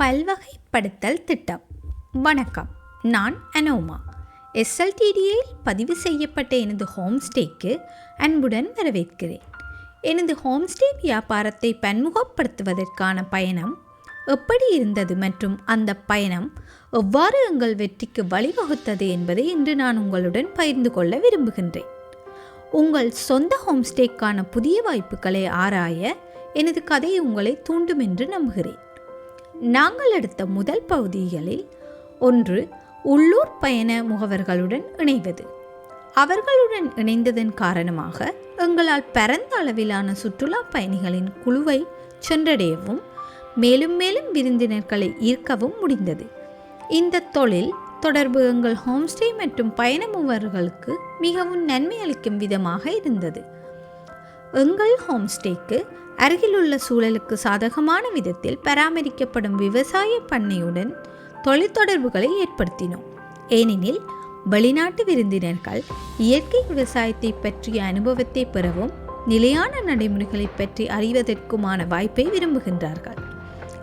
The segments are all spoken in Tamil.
பல்வகைப்படுத்தல் திட்டம். வணக்கம் நான் அனோமா. எஸ்எல்டிடியில் பதிவு செய்யப்பட்ட எனது ஹோம்ஸ்டேக்கு அன்புடன் வரவேற்கிறேன். எனது ஹோம்ஸ்டே வியாபாரத்தை பன்முகப்படுத்துவதற்கான பயணம் எப்படி இருந்தது மற்றும் அந்த பயணம் எவ்வாறு எங்கள் வெற்றிக்கு வழிவகுத்தது என்பதை இன்று நான் உங்களுடன் பகிர்ந்து கொள்ள விரும்புகின்றேன். உங்கள் சொந்த ஹோம்ஸ்டேக்கான புதிய வாய்ப்புகளை ஆராய எனது கதை உங்களை தூண்டும் என்று நம்புகிறேன். நாங்கள் எடுத்த முதல் பகுதிகளில் ஒன்று உள்ளூர் பயண முகவர்களுடன் இணைவது அவர்களுடன் இணைந்ததன் காரணமாக எங்களால் பரந்த அளவிலான சுற்றுலா பயணிகளின் குழுவை சென்றடையவும் மேலும் மேலும் விருந்தினர்களை ஈர்க்கவும் முடிந்தது. இந்த தொழில் தொடர்பு எங்கள் ஹோம்ஸ்டே மற்றும் பயண முகவர்களுக்கு மிகவும் நன்மை அளிக்கும் விதமாக இருந்தது. எங்கள் ஹோம்ஸ்டேக்கு அருகிலுள்ள சூழலுக்கு சாதகமான விதத்தில் பராமரிக்கப்படும் விவசாய பண்ணையுடன் தொலைத்தொடர்புகளை ஏற்படுத்தினோம். ஏனெனில் வெளிநாட்டு விருந்தினர்கள் இயற்கை விவசாயத்தை பற்றிய அனுபவத்தை பெறவும் நிலையான நடைமுறைகளை பற்றி அறிவதற்குமான வாய்ப்பை விரும்புகின்றார்கள்.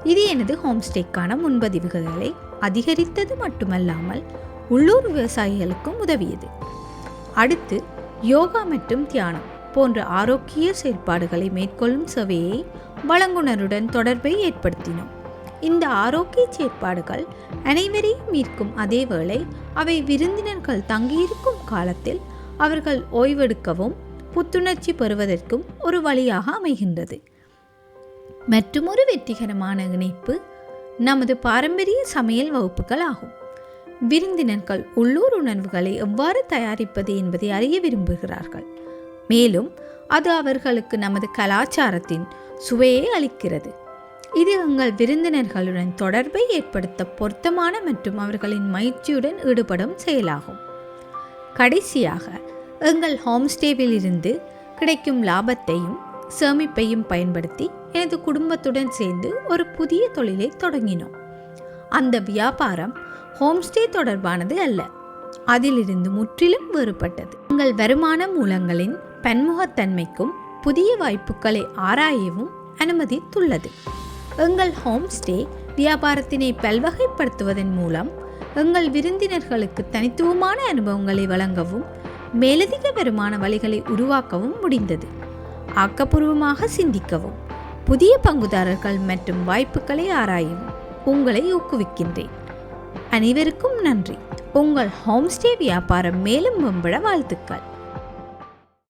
இது எனது ஹோம்ஸ்டேக்கான முன்பதிவுகளை அதிகரித்தது மட்டுமல்லாமல் உள்ளூர் விவசாயிகளுக்கும் உதவியது. அடுத்து யோகா மற்றும் தியானம். போன்ற ஆரோக்கிய செயற்பாடுகளை மேற்கொள்ளும் சேவையை வழங்குனருடன் தொடர்பை ஏற்படுத்தினோம். இந்த ஆரோக்கிய செயற்பாடுகள் அனைவரையும் ஈர்க்கும் அதேவேளை அவை விருந்தினர்கள் தங்கியிருக்கும் காலத்தில் அவர்கள் ஓய்வெடுக்கவும் புத்துணர்ச்சி பெறுவதற்கும் ஒரு வழியாக அமைகின்றது. மற்றுமொரு வெற்றிகரமான இணைப்பு நமது பாரம்பரிய சமையல் வகுப்புகள் ஆகும். விருந்தினர்கள் உள்ளூர் உணர்வுகளை எவ்வாறு தயாரிப்பது என்பதை அறிய விரும்புகிறார்கள். மேலும் அது அவர்களுக்கு நமது கலாச்சாரத்தின் சுவையை அளிக்கிறது. இது எங்கள் விருந்தினர்களுடன் தொடர்பை ஏற்படுத்த பொருத்தமான மற்றும் அவர்களின் மகிழ்ச்சியுடன் ஈடுபடும் செயலாகும். கடைசியாக எங்கள் ஹோம்ஸ்டேவில் இருந்து கிடைக்கும் லாபத்தையும் சேமிப்பையும் பயன்படுத்தி எனது குடும்பத்துடன் சேர்ந்து ஒரு புதிய தொழிலை தொடங்கினோம். அந்த வியாபாரம் ஹோம்ஸ்டே தொடர்பானது அல்ல அதிலிருந்து முற்றிலும் வேறுபட்டது. எங்கள் வருமான மூலங்களின் பன்முகத்தன்மைக்கும் புதிய வாய்ப்புகளை ஆராயவும் அனுமதித்துள்ளது. எங்கள் ஹோம்ஸ்டே வியாபாரத்தினை பல்வகைப்படுத்துவதன் மூலம் எங்கள் விருந்தினர்களுக்கு தனித்துவமான அனுபவங்களை வழங்கவும் மேலதிக வருமான வழிகளை உருவாக்கவும் முடிந்தது. ஆக்கப்பூர்வமாக சிந்திக்கவும் புதிய பங்குதாரர்கள் மற்றும் வாய்ப்புகளை ஆராயவும் உங்களை ஊக்குவிக்கின்றேன். அனைவருக்கும் நன்றி. உங்கள் ஹோம்ஸ்டே வியாபாரம் மேலும் மேம்பட வாழ்த்துக்கள்.